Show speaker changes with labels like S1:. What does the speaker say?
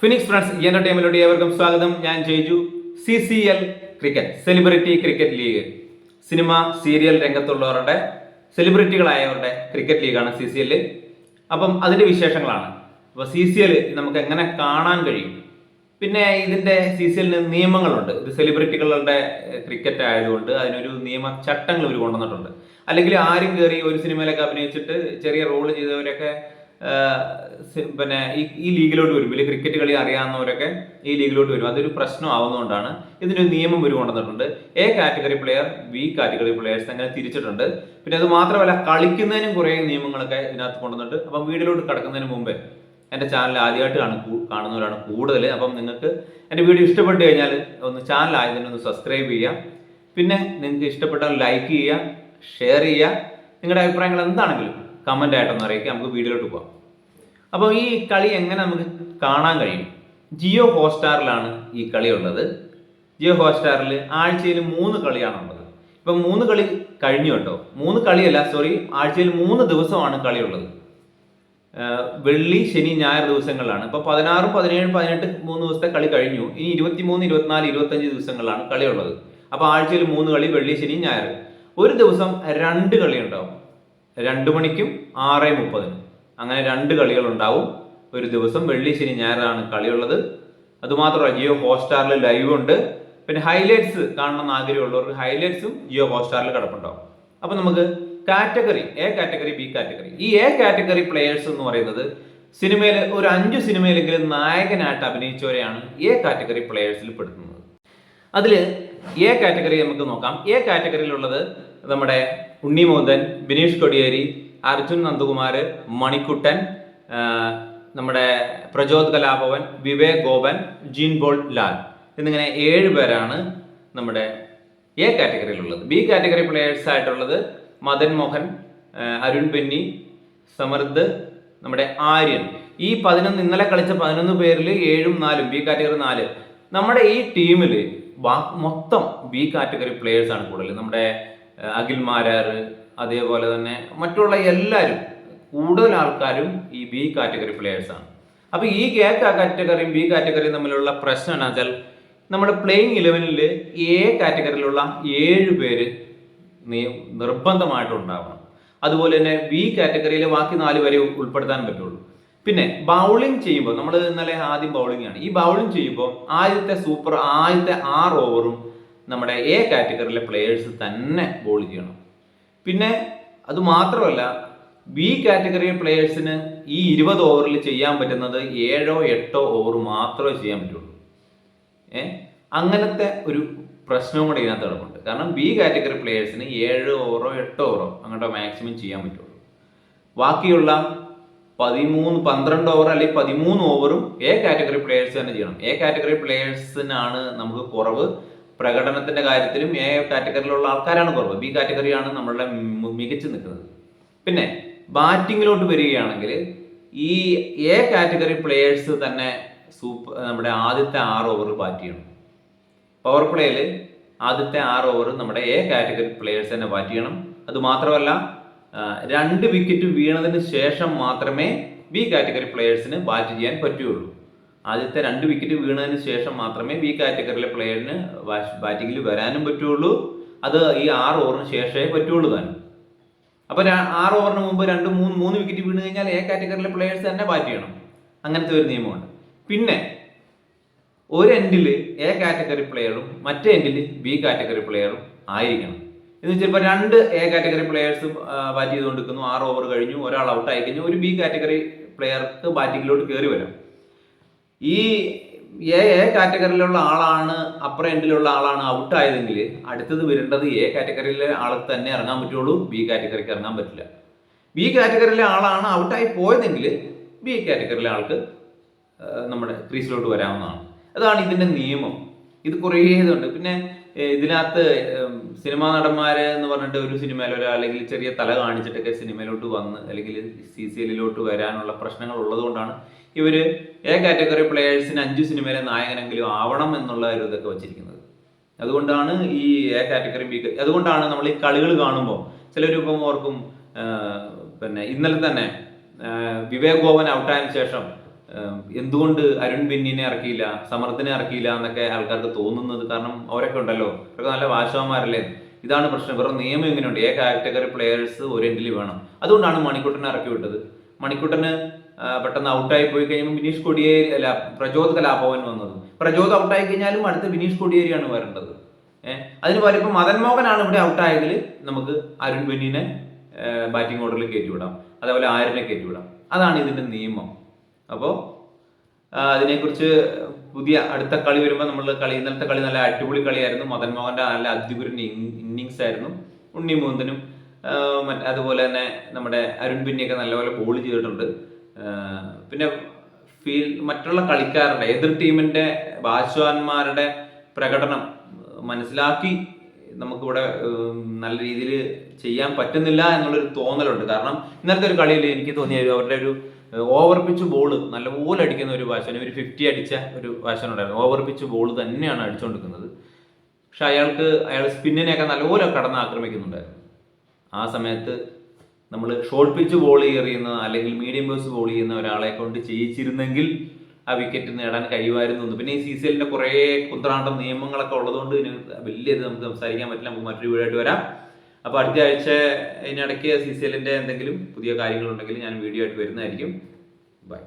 S1: Phoenix friends ടീമിലൂടെ ഏവർക്കും സ്വാഗതം. ഞാൻ Jaiju. C C L cricket celebrity cricket league cinema serial രംഗത്തുള്ളവരുടെ സെലിബ്രിറ്റികളായവരുടെ ക്രിക്കറ്റ് ലീഗാണ് സി സി എല്ല് അപ്പം അതിന്റെ വിശേഷങ്ങളാണ്. അപ്പോൾ സി സി എൽ നമുക്ക് എങ്ങനെ കാണാൻ കഴിയും? പിന്നെ ഇതിന്റെ സി സി എല്ലിന് നിയമങ്ങളുണ്ട്. ഇത് സെലിബ്രിറ്റികളുടെ ക്രിക്കറ്റ് ആയതുകൊണ്ട് അതിനൊരു നിയമ ചട്ടങ്ങൾ ഇവർ കൊണ്ടുവന്നിട്ടുണ്ട്. അല്ലെങ്കിൽ ആരും കയറി ഒരു സിനിമയിലൊക്കെ അഭിനയിച്ചിട്ട് ചെറിയ റോൾ ചെയ്തവരൊക്കെ പിന്നെ ഈ ഈ ലീഗിലോട്ട് വരും. വലിയ ക്രിക്കറ്റ് കളി അറിയാവുന്നവരൊക്കെ ഈ ലീഗിലോട്ട് വരും. അതൊരു പ്രശ്നമാവുന്നതുകൊണ്ടാണ് ഇതിനൊരു നിയമം ഒരു കൊണ്ടുവന്നിട്ടുണ്ട്. A category player B category players അങ്ങനെ തിരിച്ചിട്ടുണ്ട്. പിന്നെ അത് മാത്രമല്ല കളിക്കുന്നതിനും കുറേ നിയമങ്ങളൊക്കെ ഇതിനകത്ത് കൊണ്ടുവന്നിട്ട് അപ്പം വീഡിയോയിലോട്ട് കടക്കുന്നതിന് മുമ്പേ എന്റെ ചാനൽ ആദ്യമായിട്ട് കാണും കാണുന്നവരാണ് കൂടുതൽ അപ്പം നിങ്ങൾക്ക് എന്റെ വീഡിയോ ഇഷ്ടപ്പെട്ട് കഴിഞ്ഞാൽ ഒന്ന് ചാനൽ ആയതിനെ ഒന്ന് സബ്സ്ക്രൈബ് ചെയ്യുക. പിന്നെ നിങ്ങൾക്ക് ഇഷ്ടപ്പെട്ടാൽ ലൈക്ക് ചെയ്യുക ഷെയർ ചെയ്യുക. നിങ്ങളുടെ അഭിപ്രായങ്ങൾ എന്താണെങ്കിലും കമന്റ് ആയിട്ടൊന്ന് അറിയിക്കുക. നമുക്ക് വീഡിയോയിലോട്ട് പോകാം അപ്പോൾ ഈ കളി എങ്ങനെ നമുക്ക് കാണാൻ കഴിയും? ജിയോ ഹോട്ട്സ്റ്റാറിലാണ് ഈ കളി ഉള്ളത്. ജിയോ ഹോട്ട്സ്റ്റാറിൽ ആഴ്ചയിൽ മൂന്ന് കളിയാണുള്ളത് ഇപ്പം മൂന്ന് കളി കഴിഞ്ഞു കേട്ടോ. മൂന്ന് കളിയല്ല സോറി ആഴ്ചയിൽ മൂന്ന് ദിവസമാണ് കളിയുള്ളത് വെള്ളി ശനി ഞായർ ദിവസങ്ങളിലാണ്. ഇപ്പോൾ പതിനാറും പതിനേഴും പതിനെട്ട് മൂന്ന് ദിവസത്തെ കളി കഴിഞ്ഞു. ഇനി ഇരുപത്തി മൂന്ന് ഇരുപത്തിനാല് ഇരുപത്തഞ്ച് ദിവസങ്ങളിലാണ് കളിയുള്ളത് അപ്പോൾ ആഴ്ചയിൽ മൂന്ന് കളി വെള്ളി ശനി ഞായർ. ഒരു ദിവസം രണ്ട് കളി ഉണ്ടാവും രണ്ട് മണിക്കും ആറ് മുപ്പതിനും. അങ്ങനെ രണ്ട് കളികൾ ഉണ്ടാവും ഒരു ദിവസം വെള്ളി ശനി ഞായറാണ് കളിയുള്ളത്. അതുമാത്രമല്ല ജിയോ ഹോട്ട്സ്റ്റാറിൽ ലൈവ് ഉണ്ട്. പിന്നെ ഹൈലൈറ്റ്സ് കാണണമെന്ന് ആഗ്രഹമുള്ളവർക്ക് ഹൈലൈറ്റ്സും ജിയോ ഹോട്ട്സ്റ്റാറിൽ കിടപ്പുണ്ടാവും. അപ്പോൾ നമുക്ക് category A category B category ഈ എ കാറ്റഗറി പ്ലെയേഴ്സ് എന്ന് പറയുന്നത് സിനിമയിൽ ഒരു അഞ്ച് സിനിമയിലെങ്കിലും നായകനായിട്ട് അഭിനയിച്ചവരെയാണ് എ കാറ്റഗറി പ്ലെയേഴ്സിൽ പെടുത്തുന്നത്. അതിൽ എ കാറ്റഗറി നമുക്ക് നോക്കാം. എ കാറ്റഗറിയിലുള്ളത് നമ്മുടെ ഉണ്ണി ഉണ്ണിമോദൻ ബിനീഷ് കൊടിയേരി അർജുൻ നന്ദകുമാർ മണിക്കുട്ടൻ നമ്മുടെ പ്രചോദ് കലാഭവൻ വിവേക് ഗോപൻ ജീൻബോൾ ലാൽ. എന്നിങ്ങനെ ഏഴ് പേരാണ് നമ്മുടെ എ കാറ്റഗറിയിലുള്ളത്. ബി കാറ്റഗറി പ്ലേയേഴ്സ് ആയിട്ടുള്ളത് മദൻ മോഹൻ അരുൺ ബെന്നി സമൃദ്ധ് നമ്മുടെ ആര്യൻ. ഈ പതിനൊന്ന് ഇന്നലെ കളിച്ച പതിനൊന്ന് പേരിൽ ഏഴും നാലും ബി കാറ്റഗറി നാല്. നമ്മുടെ ഈ ടീമിൽ മൊത്തം ബി കാറ്റഗറി പ്ലേയേഴ്സ് ആണ് കൂടുതൽ നമ്മുടെ അഖിൽ മാരാർ അതേപോലെ തന്നെ മറ്റുള്ള എല്ലാവരും കൂടുതൽ ആൾക്കാരും ഈ ബി കാറ്റഗറി പ്ലെയേഴ്സാണ് ആണ്. അപ്പൊ ഈ എ കാറ്റഗറിയും ബി കാറ്റഗറിയും തമ്മിലുള്ള പ്രശ്നം എന്താ വെച്ചാൽ നമ്മുടെ പ്ലേയിങ് ഇലവനിൽ എ കാറ്റഗറിയിലുള്ള ഏഴ് പേര് നിർബന്ധമായിട്ടുണ്ടാവണം അതുപോലെ തന്നെ ബി കാറ്റഗറിയിലെ ബാക്കി നാല് പേരെ ഉൾപ്പെടുത്താൻ പറ്റുള്ളൂ. പിന്നെ ബൗളിംഗ് ചെയ്യുമ്പോൾ നമ്മൾ ഇന്നലെ ആദ്യം ബൗളിംഗ് ആണ്. ഈ ബൗളിംഗ് ചെയ്യുമ്പോൾ ആദ്യത്തെ സൂപ്പർ ആദ്യത്തെ ആറ് ഓവറും നമ്മുടെ എ കാറ്റഗറിയിലെ പ്ലെയേഴ്സ് തന്നെ ബോൾ ചെയ്യണം. പിന്നെ അത് മാത്രമല്ല ബി കാറ്റഗറി പ്ലേയേഴ്സിന് ഈ ഇരുപത് ഓവറിൽ ചെയ്യാൻ പറ്റുന്നത് ഏഴോ എട്ടോ ഓവർ മാത്രമേ ചെയ്യാൻ പറ്റുള്ളൂ. ഏ? അങ്ങനത്തെ ഒരു പ്രശ്നവും കൂടെ ഇതിനകത്ത് കിടപ്പുണ്ട്. കാരണം ബി കാറ്റഗറി പ്ലേയേഴ്സിന് ഏഴ് ഓവറോ എട്ടോ ഓവറോ അങ്ങോട്ടോ മാക്സിമം ചെയ്യാൻ പറ്റുള്ളൂ. ബാക്കിയുള്ള പതിമൂന്ന് പന്ത്രണ്ട് ഓവർ അല്ലെങ്കിൽ പതിമൂന്ന് ഓവറും എ കാറ്റഗറി പ്ലേയേഴ്സ് തന്നെ ചെയ്യണം. എ കാറ്റഗറി പ്ലേയേഴ്സിനാണ് നമുക്ക് കുറവ്. പ്രകടനത്തിന്റെ കാര്യത്തിലും എ കാറ്റഗറിയിലുള്ള ആൾക്കാരാണ് കുറവ്. ബി കാറ്റഗറിയാണ് നമ്മളുടെ മികച്ചു നിൽക്കുന്നത്. പിന്നെ ബാറ്റിങ്ങിലോട്ട് വരികയാണെങ്കിൽ ഈ എ കാറ്റഗറി പ്ലേയേഴ്സ് തന്നെ സൂപ്പർ നമ്മുടെ ആദ്യത്തെ ആറ് ഓവർ ബാറ്റ് ചെയ്യണം. പവർ പ്ലേയിൽ ആദ്യത്തെ ആറ് ഓവർ നമ്മുടെ എ കാറ്റഗറി പ്ലേയേഴ്സ് തന്നെ ബാറ്റ് ചെയ്യണം. അത് മാത്രമല്ല രണ്ട് വിക്കറ്റ് വീണതിന് ശേഷം മാത്രമേ ബി കാറ്റഗറി പ്ലേയേഴ്സിന് ബാറ്റ് ചെയ്യാൻ പറ്റുകയുള്ളൂ. ആദ്യത്തെ രണ്ട് വിക്കറ്റ് വീണതിന് ശേഷം മാത്രമേ ബി കാറ്റഗറിയിലെ പ്ലെയറിന് ബാറ്റിങ്ങിൽ വരാനും പറ്റുള്ളൂ. അത് ഈ ആറ് ഓവറിന് ശേഷമേ പറ്റുള്ളൂ തന്നെ അപ്പോൾ ആറ് ഓവറിന് മുമ്പ് രണ്ട് മൂന്ന് മൂന്ന് വിക്കറ്റ് വീണ് കഴിഞ്ഞാൽ എ കാറ്റഗറിയിലെ പ്ലെയേഴ്സ് തന്നെ ബാറ്റ് ചെയ്യണം. അങ്ങനത്തെ ഒരു നിയമമുണ്ട്. പിന്നെ ഒരു എൻഡിൽ എ കാറ്റഗറി പ്ലെയറും മറ്റേ എൻഡിൽ ബി കാറ്റഗറി പ്ലെയറും ആയിരിക്കണം. എന്ന് വെച്ചാൽ രണ്ട് എ കാറ്റഗറി പ്ലെയേഴ്സ് ബാറ്റ് ചെയ്തുകൊണ്ടിരിക്കുന്നു. ആറ് ഓവർ കഴിഞ്ഞു ഒരാൾ ഔട്ട് ആയി കഴിഞ്ഞു. ഒരു ബി കാറ്റഗറി പ്ലെയർക്ക് ബാറ്റിങ്ങിലോട്ട് കയറി വരാം. ഈ എ എ കാറ്റഗറിയിലുള്ള ആളാണ് അപ്പർ എൻഡിലുള്ള ആളാണ് ഔട്ട് ആയതെങ്കിൽ അടുത്തത് വരേണ്ടത് എ കാറ്റഗറിയിലെ ആൾക്ക് തന്നെ ഇറങ്ങാൻ പറ്റുള്ളൂ ബി കാറ്റഗറിക്ക് ഇറങ്ങാൻ പറ്റില്ല. ബി കാറ്റഗറിയിലെ ആളാണ് ഔട്ടായി പോയതെങ്കിൽ ബി കാറ്റഗറിയിലെ ആൾക്ക് നമ്മുടെ ക്രീസിലോട്ട് വരാവുന്നതാണ്. അതാണ് ഇതിന്റെ നിയമം. ഇത് കുറേ ഇതുണ്ട്. പിന്നെ ഇതിനകത്ത് സിനിമാ നടന്മാര് എന്ന് പറഞ്ഞിട്ട് ഒരു സിനിമയിലോ അല്ലെങ്കിൽ ചെറിയ തല കാണിച്ചിട്ടൊക്കെ സിനിമയിലോട്ട് വന്ന് അല്ലെങ്കിൽ സി സി എല്ലിലോട്ട് വരാനുള്ള പ്രശ്നങ്ങൾ ഉള്ളതുകൊണ്ടാണ് ഇവർ എ കാറ്റഗറി പ്ലേയേഴ്സിന് അഞ്ച് സിനിമയിലെ നായകനെങ്കിലും ആവണം എന്നുള്ള ഒരു ഇതൊക്കെ വെച്ചിരിക്കുന്നത്. അതുകൊണ്ടാണ് ഈ എ കാറ്റഗറി ബി അതുകൊണ്ടാണ് നമ്മൾ ഈ കളികൾ കാണുമ്പോൾ ചിലർ ഇപ്പം ഓർക്കും പിന്നെ ഇന്നലെ തന്നെ വിവേക് ഗോവൻ ഔട്ടായതിനു ശേഷം എന്തുകൊണ്ട് അരുൺ ബിന്നിനെ ഇറക്കിയില്ല സമർത്ഥനെ ഇറക്കിയില്ല എന്നൊക്കെ ആൾക്കാർക്ക് തോന്നുന്നത് കാരണം അവരൊക്കെ ഉണ്ടല്ലോ. അവരൊക്കെ നല്ല വാശവന്മാരല്ലേ ഇതാണ് പ്രശ്നം. വേറെ നിയമം എങ്ങനെയുണ്ട് ഏ കാറ്റഗറി പ്ലെയേഴ്സ് ഒരു എൻഡിൽ വേണം. അതുകൊണ്ടാണ് മണിക്കുട്ടനെ ഇറക്കി വിട്ടത്. മണിക്കുട്ടന് പെട്ടെന്ന് ഔട്ടായി പോയി കഴിയുമ്പോൾ ബിനീഷ് കൊടിയേരി അല്ല പ്രചോദ് കലാഭവൻ വന്നത്. പ്രചോദ് ഔട്ടായി കഴിഞ്ഞാലും അടുത്ത ബിനീഷ് കൊടിയേരിയാണ് വരേണ്ടത്. ഏഹ് അതിന് പകരം ഇപ്പം മദൻ മോഹനാണ് ഇവിടെ ഔട്ടായതിൽ നമുക്ക് അരുൺ ബെന്നിനെ ബാറ്റിംഗ് ഓർഡറിൽ കയറ്റിവിടാം. അതേപോലെ ആരിനെ കയറ്റിവിടാം. അതാണ് ഇതിന്റെ നിയമം. അപ്പോൾ അതിനെക്കുറിച്ച് പുതിയ അടുത്ത കളി വരുമ്പോൾ നമ്മൾ കളി ഇന്നലത്തെ കളി നല്ല അടിപൊളി കളിയായിരുന്നു. മദൻ മോഹന്റെ നല്ല അധികുരൻ ഇന്നിങ്സ് ആയിരുന്നു. ഉണ്ണി മോഹന്തനും ആ, അതുപോലെ തന്നെ നമ്മുടെ അരുൺ ബിന്നിയൊക്കെ നല്ലപോലെ ബോൾ ചെയ്തിട്ടുണ്ട്. പിന്നെ ഫീൽ മറ്റുള്ള കളിക്കാരുടെ എതിർ ടീമിന്റെ ബാറ്റ്സ്മാന്മാരുടെ പ്രകടനം മനസ്സിലാക്കി നമുക്കിവിടെ നല്ല രീതിയിൽ ചെയ്യാൻ പറ്റുന്നില്ല എന്നുള്ളൊരു തോന്നലുണ്ട്. കാരണം ഇന്നത്തെ ഒരു കളിയിൽ എനിക്ക് തോന്നിയ അവരുടെ ഒരു ഓവർ പിച്ച് ബോൾ നല്ലപോലെ അടിക്കുന്ന ഒരു വാശൻ ഒരു ഫിഫ്റ്റി അടിച്ച ഒരു വാശൻ ഉണ്ടായിരുന്നു. ഓവർ പിച്ച് ബോൾ തന്നെയാണ് അടിച്ചുകൊണ്ടിരിക്കുന്നത് പക്ഷെ അയാൾക്ക് അയാൾ സ്പിന്നിനെയൊക്കെ നല്ലപോലെ കടന്ന് ആക്രമിക്കുന്നുണ്ടായിരുന്നു. ആ സമയത്ത് നമ്മൾ ഷോർട്ട് പിച്ച് ബോൾ എറിയുന്ന അല്ലെങ്കിൽ മീഡിയം പേഴ്സ് ബോൾ ചെയ്യുന്ന ഒരാളെ കൊണ്ട് ചെയ്യിച്ചിരുന്നെങ്കിൽ ആ വിക്കറ്റ് നേടാൻ കഴിയുമായിരുന്നു പിന്നെ ഈ സി സി എല്ലിന്റെ കുറേ കുന്ത്രാണ്ടം നിയമങ്ങളൊക്കെ ഉള്ളതുകൊണ്ട് വലിയ ഇത് നമുക്ക് സംസാരിക്കാൻ പറ്റില്ല. നമുക്ക് മറ്റൊരു വീടായിട്ട് വരാം. അപ്പോൾ അടുത്ത ആഴ്ച ഇതിനിടയ്ക്ക് സി സി എല്ലിന്റെ എന്തെങ്കിലും പുതിയ കാര്യങ്ങളുണ്ടെങ്കിൽ ഞാൻ വീഡിയോ ആയിട്ട് വരുന്നതായിരിക്കും. ബൈ